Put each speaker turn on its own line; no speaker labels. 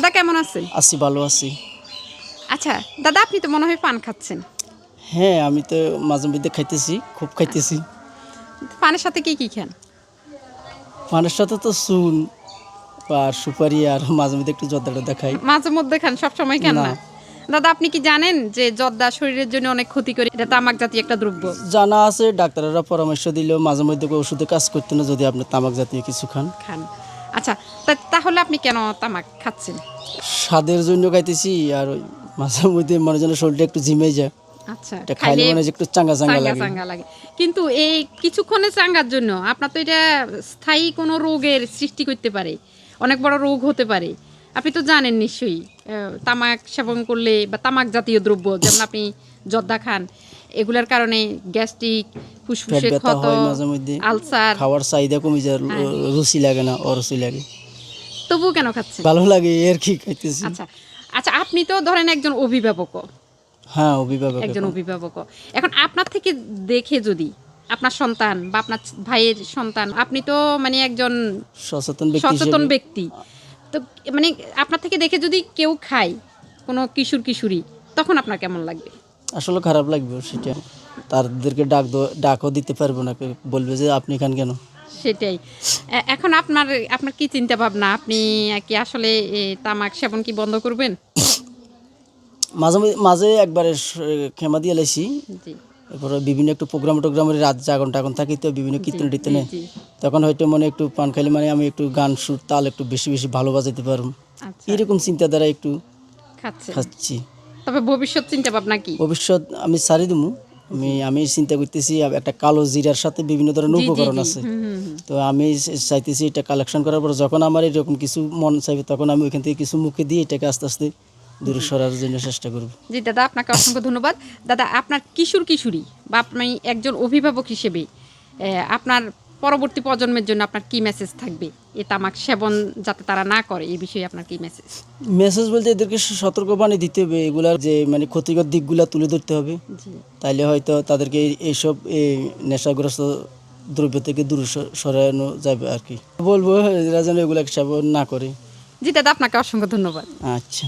দাদা কেমন আছেন
আছি ভালো আছি।
আচ্ছা দাদা আপনি তো মনে হয় পান খাচ্ছেন।
হ্যাঁ আমি তো মাঝে মধ্যে খাইতেছি খুব খাইতেছি।
পানের সাথে কি কি খান?
পানের সাথে তো চুন আর সুপারি আর মাঝে মধ্যে একটু জর্দাটা দেখাই
মাঝে মধ্যে খান সব সময় খান না। দাদা আপনি কি জানেন যে জর্দা শরীরের জন্য অনেক ক্ষতি করে এটা তামাক জাতীয় একটা দ্রব্য।
জানা আছে ডাক্তাররা পরামর্শ দিলেও মাঝে মধ্যে কোনো ওষুধে কাজ করতে না যদি আপনি তামাক জাতীয় কিছু খান।
খান। আচ্ছা তাহলে আপনি কেন তামাক খাচ্ছেন?
স্বাদের জন্য খাইতেছি আর ওই মাঝে মধ্যে মনে যেন শরীরটা একটু জিমে যায়।
আচ্ছা
খাইলে মনে একটু চাঙ্গা চাঙ্গা
চাঙ্গা
লাগে।
চাঙ্গা লাগে। কিন্তু এই কিছুক্ষণে চাঙ্গার জন্য আপনার তো এটা স্থায়ী কোনো রোগের সৃষ্টি করতে পারে অনেক বড় রোগ হতে পারে। আপনি তো জানেন নিশ্চয়ই তামাক সেবন করলে বা তামাক জাতীয় দ্রব্য যেমন আপনি জর্দা খান এগুলার কারণে গ্যাস্ট্রিক ফুসফুসে ক্ষত আলসার।
খাওয়ার চাহিদা কমে যায়
হ্যাঁ।
রুচি লাগে না অরুচি লাগে।
তবুও কেন খাচ্ছেন?
ভালো লাগে এর কি খাইতেছি?
আচ্ছা আচ্ছা আপনি তো ধরেন একজন অভিভাবক
হ্যাঁ অভিভাবক
একজন অভিভাবক এখন আপনার থেকে দেখে যদি আপনার সন্তান বা আপনার ভাইয়ের সন্তান আপনি তো মানে একজন
সচেতন ব্যক্তি
সচেতন ব্যক্তি। তো মানে আপনার থেকে দেখে যদি কেউ খায় কোনো কিশোর কিশোরী তখন আপনার কেমন লাগবে
আসলে খারাপ লাগবে সেটা। তাদেরকে ডাক ডাকও দিতে পারব না বলবে যে আপনি খান কেন?
সেটাই। এখন আপনার আপনার কি চিন্তা ভাবনা আপনি কি আসলে তামাক সেবন কি বন্ধ করবেন?
মাঝে মাঝে- একবারে খেমা দিয়ে লাইছি এরপরে বিভিন্ন একটু প্রোগ্রাম টোগ্রামের রাত জাগন টাগন থাকি তো বিভিন্ন কীর্তন টীর্তনে।
জি
তখন হয়তো মনে একটু পান খাইলে মানে আমি একটু গান সুর তাল একটু বেশি বেশি ভালো বাজাতে পারব।
আচ্ছা।
এরকম চিন্তাধারা একটু
খাচ্ছি। তবে ভবিষ্যৎ চিন্তা ভাবনা কি?
ভবিষ্যৎ আমি সারি দিমু। আমি আমি চিন্তা করতেছি একটা কালো জিরার সাথে বিভিন্ন ধরনের উপকরণ আছে। তো আমি চাইতেছি এটা কালেকশন করার পর যখন আমার এরকম কিছু মন চাইবে তখন আমি ওইখান থেকে কিছু মুখে দিয়ে এটাকে আস্তে আস্তে দূরে সরার জন্য চেষ্টা করব।
জি দাদা আপনাকে অসংখ্য ধন্যবাদ। দাদা আপনার কিশোর কিশোরী বা আপনি একজন অভিভাবক হিসেবে আপনার পরবর্তী প্রজন্মের জন্য আপনার কি মেসেজ থাকবে? এ তামাক সেবন যাতে তারা না করে এই বিষয়ে আপনার কি মেসেজ
মেসেজ বলতে এদেরকে সতর্কবাণী দিতে হবে এগুলার যে মানে ক্ষতিকর দিকগুলো তুলে ধরতে হবে। তাইলে হয়তো তাদেরকে এইসব এই নেশাগ্রস্ত দ্রব্য থেকে দূরে সরানো যাবে আর কি। বলব এরা যেন এগুলা সেবন না করে।
জি দাদা আপনাকে অসংখ্য ধন্যবাদ।
আচ্ছা।